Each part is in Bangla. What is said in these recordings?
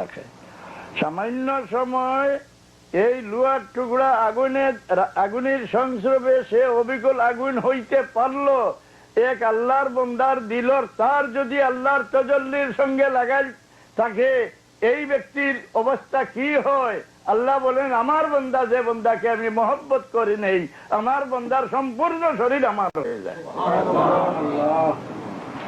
থাকে সামান্য সময় এই লুয়ার টুকরা আগুনের আগুনের সংস্রবে সে অবিকল আগুন হইতে পারল। এক আল্লাহর বন্দার দিলর তার যদি আল্লাহর তজল্লির সঙ্গে লাগাই থাকে, এই ব্যক্তির অবস্থা কি হয়? আল্লাহ বলেন, আমার বন্দা যে বন্দাকে আমি মহব্বত করি নেই, আমার বন্দার সম্পূর্ণ শরীর আমার হয়ে যায়।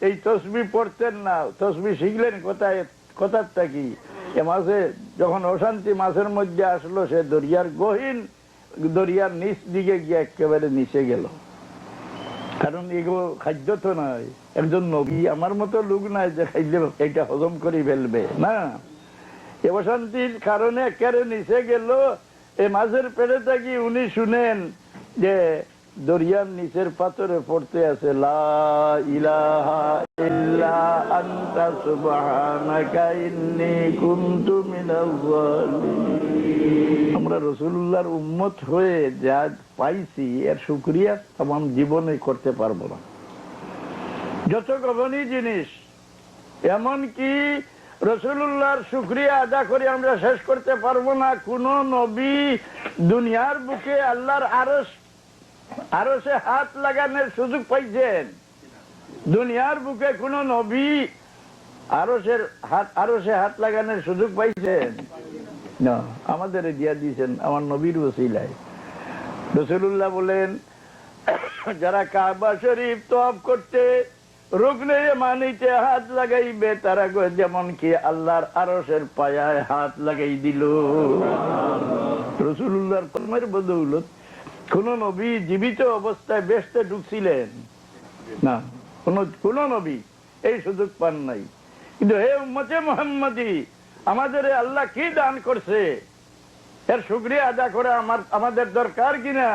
এই তসবি পড়তেন না, তসবি শিখলেন কোথায় কথারটা কি এ মাসে যখন অশান্তি মাসের মধ্যে আসলো, সে দরিয়ার গহীন, দরিয়ার নিচ দিকে গিয়ে একেবারে নিচে গেল। কারণ এগুলো খাদ্য তো নয়। একজন নবী আমার মতো লোক নাই যে খাইলে এটা হজম করে ফেলবে। না। এ অশান্তির কারণে একেবারে নিচে গেল। এই মাছের পেটে থাকি উনি শুনেন যে দরিয়ার নিচের পাথরে পড়তে আছে। আমরা রসুল্লাহর উম্মত হয়ে যা পাইছি, এর শুক্রিয়া তাম জীবনে করতে পারব না যত গভনী জিনিস এমন কি রসুল্লাহর শুক্রিয়া আদা করে আমরা শেষ করতে পারব না, কোন নবী দুনিয়ার বুকে আল্লাহর আরস আরও সে হাত লাগানোর সুযোগ পাইছেন। দুনিয়ার বুকে কোন নবী আরও সে হাত, আরও সে হাত লাগানোর সুযোগ পাইছেন। আমাদের দিয়া দিয়েছেন, আমার নবীর ওসিলায়। রসুল্লাহ বলেন, যারা কাবা শরীফ তফ করতে রুকনে মানিতে হাত লাগাইবে, তারা কয় যেমন কি আল্লাহর আরসের পায়ায় হাত লাগাই দিল। রসুল্লাহর কর্মের বদৌলত কোন নবী জীবিত অবস্থায় বেসতে ঢুকছিলেন। না, কোন নবী এই সুযোগ পান নাই। কিন্তু হে উম্মতে মোহাম্মদী, আমাদের আল্লাহ কি দান করছে? এর শুক্রিয়া আদা করে আমার, আমাদের দরকার কিনা?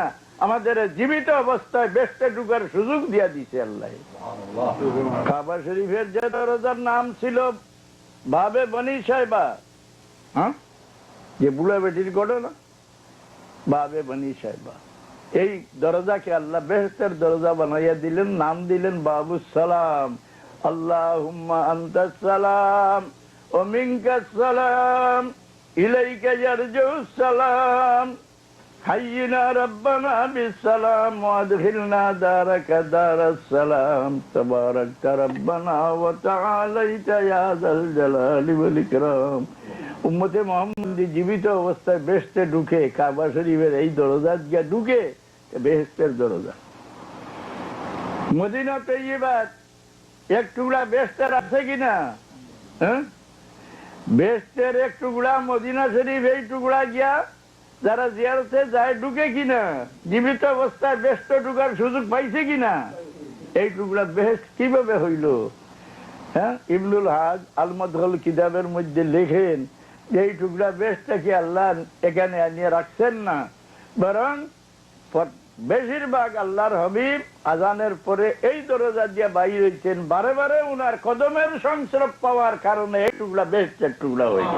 আমাদের জীবিত অবস্থায় বেসতে ঢুকার সুযোগ দিয়া দিছে আল্লাহ। কাবা শরীফের যে দরজার নাম ছিল ভাবে বনি সাহেবা হ্যাঁ? যে বুড়া বেটির ঘটনা? বাবে বনি সাহেবা এই দরজাকে আল্লাহ বেহতের দরজা বানাইয়া দিলেন নাম দিলেন বাবু সালাম আল্লাহ সালাম ও সালাম ইলাইকা ইয়ারজুস সালাম حينا ربنا بالسلام وادخلنا دارك دار السلام تبارك ربنا وتعاليت يا ذا الجلال والإكرام উম্মতে মোহাম্মদ জীবিত অবস্থায় বেহেস্তে ঢুকে কাবা শরীফের এই দরজা গিয়া ঢুকে বেহেস্তের দরজা। মদিনা তৈবাদ এক টুকরা বেহেস্তের আছে কিনা? হ্যাঁ? বেহেস্তের এক টুকরা মদিনা শরীফ এই টুকরা গিয়া যারা জিয়ারতে যায় ঢুকে কিনা? জীবিত অবস্থায় ব্যস্ত ঢুকার সুযোগ পাইছে কিনা? এই টুকরা বেহেস্ত কীভাবে হইল? হ্যাঁ? ইবনুল হাজ আলমদল কিতাবের মধ্যে লেখেন এই টুকরা বেশটা কি আল্লাহ এখানে আনিয়ে রাখছেন না? বরং বেশিরভাগ আল্লাহর হবিব আজানের পরে এই দরজা দিয়ে বাইর হয়েছেন বারে বারে উনার কদমের সংস্রব পাওয়ার কারণে এই টুকরা বেশটের টুকরা হয়েছে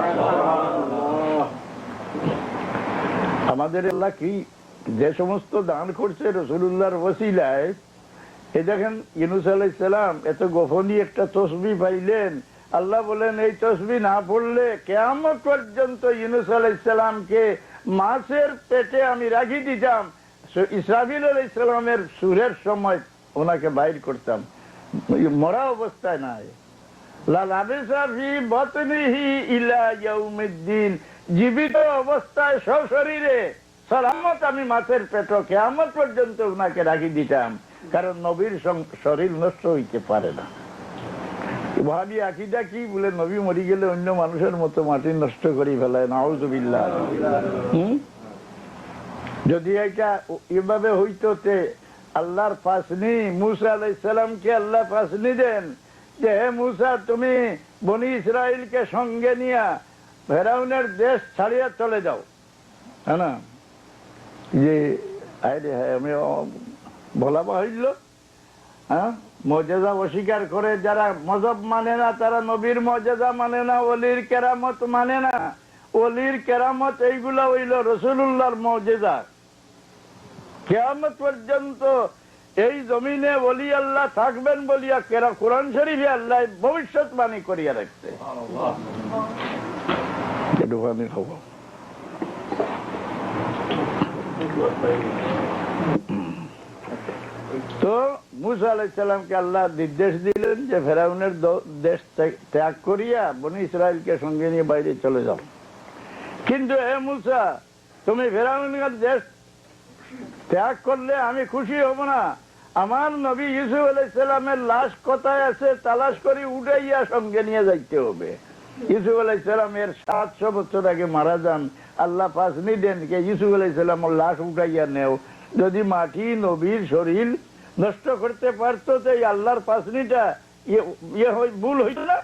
আমাদের আল্লাহ কি যে সমস্ত দান করছে রসুল্লাহর ওসিলায়, এ দেখেন ইনুস আলাইসালাম এত গোপনীয় একটা তসবি পাইলেন। আল্লাহ বলেন, এই তসবি না পড়লে কেমন পর্যন্ত ইনুস আলাইসালামকে মাছের পেটে আমি রাখি দিতাম। ইসরাফিল আলাইসালামের সুরের সময় ওনাকে বাইর করতাম। মরা অবস্থায় নাই। জীবিত অবস্থায় সালামত আমি মাছের পেট কেমন পর্যন্ত ওনাকে রাখি দিতাম। কারণ নবীর শরীর নষ্ট হইতে পারে না। ভাবি, আকিদা কি বলে? নবী মরি গেলে অন্য মানুষের মতো মাটি নষ্ট করে ফেলায়। নাউজুবিল্লাহ। হুম? যদি এটা এভাবে হইতো তে আল্লাহর পাসনি মুসা আলাইসালামকে আল্লাহ পাসনি দেন, যে হে মুসা, তুমি বনি ইসরায়েলকে সঙ্গে নিয়া ফেরাউনের দেশ ছাড়িয়ে চলে যাও। হ্যাঁ না? যে আমি বলা হইল হ্যাঁ? মর্যাদা অস্বীকার করে যারা মজব মানে না, তারা নবীর মর্যাদা মানে না অলির কেরামত মানে না। অলির কেরামত এইগুলা হইল রসুল্লাহর মর্যাদা। কেয়ামত পর্যন্ত এই জমিনে বলি আল্লাহ থাকবেন বলিয়া কেরা কোরআন শরীফে আল্লাহ ভবিষ্যৎবাণী করিয়া রাখছে। তো মুসা আলাইসাল্লামকে আল্লাহ নির্দেশ দিলেন যে ফেরাউনের দেশ ত্যাগ- ত্যাগ করিয়া বনি ইসরায়েলকে সঙ্গে নিয়ে বাইরে চলে যাও। কিন্তু হে মুসা তুমি ফেরাউনের দেশ ত্যাগ করলে আমি খুশি হব না। আমার নবী ইউসুফ আলাইসাল্লামের লাশ কোথায় আছে তালাশ করে উঠাইয়া সঙ্গে নিয়ে যাইতে হবে। ইউসুফ আলাইসাল্লামের সাতশো বছর আগে মারা যান। আল্লাহ পাস নিদেন কে ইউসুফ আলাইসাল্লামের লাশ উঠাইয়া নেও। যদি মাটি, নবীর শরীর নষ্ট করতে পারতো তো এই আল্লাহর পাসনিটা ইয়ে ইয়ে ভুল হইত না।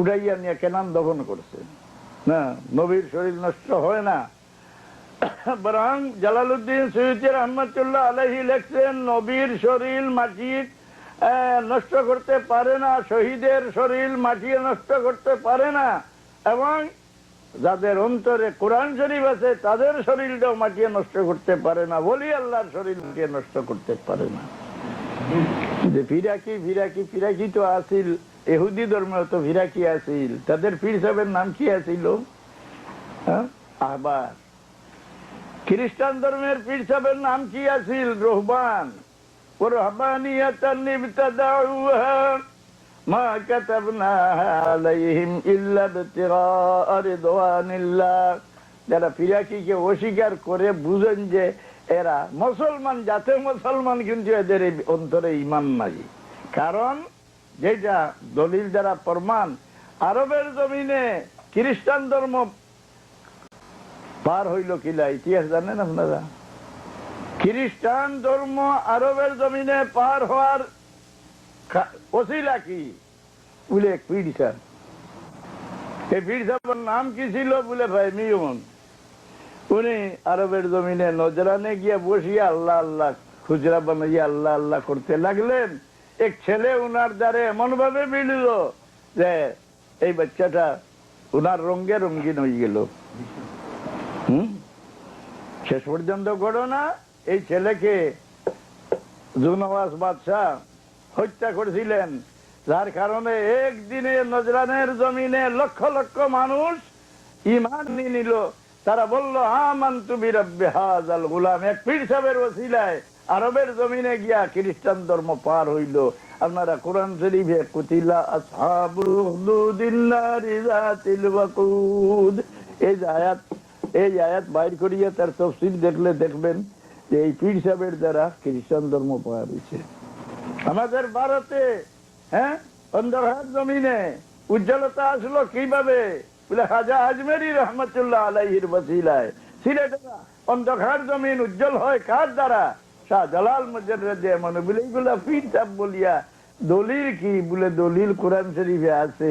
উঠাইয়া নিয়ে কেনান দখন করছে। না, নবীর শরীর নষ্ট হয় না। বরং জালালউদ্দিন সৈয়দ রহমতুল্লাহ আলহি লেখছেন, নবীর শরীর মাটি নষ্ট করতে পারে না, শহীদের শরীর মাটি নষ্ট করতে পারে না, এবং যাদের অন্তরে কোরআন শরীফ আছে, তাদের শরীরটাও মাটিয়ে নষ্ট করতে পারে না, বলি আল্লাহর শরীর মাটিয়ে নষ্ট করতে পারে না। যে ফিরাকি ফিরাকি ফিরাকি তো আসিল এহুদি ধর্মে তো ফিরাকি আসিল তাদের পীর সাহেবের নাম কি আসিল হ্যাঁ? আহবার। খ্রিস্টান ধর্মের পীর নাম কি আছিল, রহবান? ও রিদওয়ানিল্লাহ। যারা ফিরাকিকে অস্বীকার করে বুঝেন যে এরা মুসলমান যাতে মুসলমান, কিন্তু এদের অন্তরে ইমান নাই। কারণ যেটা দলিল যারা প্রমাণ, আরবের জমিনে খ্রিস্টান ধর্ম পার হইল কিলা ইতিহাস জানেন আপনারা? খ্রিস্টান ধর্ম আরবের জমিনে পার হওয়ার কি? বলে এই নাম কি ছিল বলে ভাই মিয়মন উনি আরবের জমিনে নজরানে গিয়ে বসিয়া আল্লাহ আল্লাহ খুচরা বানাইয়া আল্লাহ আল্লাহ করতে লাগলেন। এক ছেলে উনার দ্বারে এমন ভাবে মিলিল যে এই বাচ্চাটা উনার রঙ্গে রঙ্গিন হয়ে গেল। শেষ পর্যন্ত ঘটনা এই ছেলেকে জুনওয়াজ বাদশাহ হত্যা করেছিলেন, যার কারণে একদিনে নজরানের জমিনে লক্ষ লক্ষ মানুষ ইমান নিয়ে নিল। তারা বলল আমান তুমি রব্বে হাজাল গুলাম। এক পীর সাহেবের ওসিলায় আরবের জমিনে গিয়া খ্রিস্টান ধর্ম পার হইল। আপনারা কোরআন শরীফে, কুতিলা আসহাবুল উখদুদিন নারি ওয়াকুদ। এই আয়াত এই আয়াত বাইর করিয়া তার তফসিল দেখলে দেখবেন যে এই পীর সাহেবের দ্বারা খ্রিস্টান ধর্ম পাওয়া হয়েছে। আমাদের ভারতে হ্যাঁ? অন্ধকার জমিনে উজ্জ্বলতা আসলো কীভাবে? হাজা আজমেরি রহমতুল্লাহ আলাইহির বসিলায় অন্ধকার জমিন উজ্জ্বল হয় কার দ্বারা? শাহ জালাল মজর মানে বলে, এইগুলা পীর সাহেব বলিয়া দলিল কি? বলে দলিল কোরআন শরীফে আছে।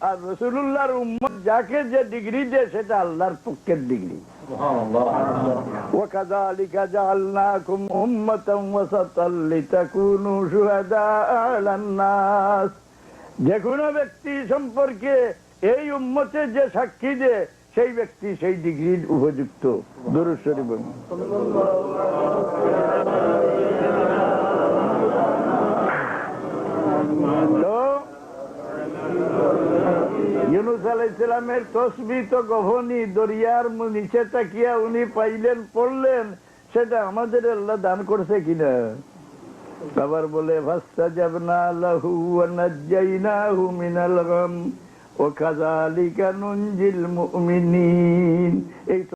আর রসুল্লাহর উম্মত যাকে যে ডিগ্রি দেয় সেটা আল্লাহর পক্ষের ডিগ্রি وكذلك جعلناكم أمة وسطا لتكونوا شهداء على الناس যে কোনো ব্যক্তি সম্পর্কে এই উম্মতে যে সাক্ষী দে সেই ব্যক্তি সেই ডিগ্রির উপযুক্ত দুরুশ্বরী বলুন ইউনুস আলাইসালামের তসবি তো দরিয়ার নিচে তাকিয়া উনি পাইলেন, পড়লেন, সেটা আমাদের আল্লাহ দান করছে কিনা? আবার বলে মিনাল গাম, ওয়া কাযালিকা নুনজিল মুমিনিন। এই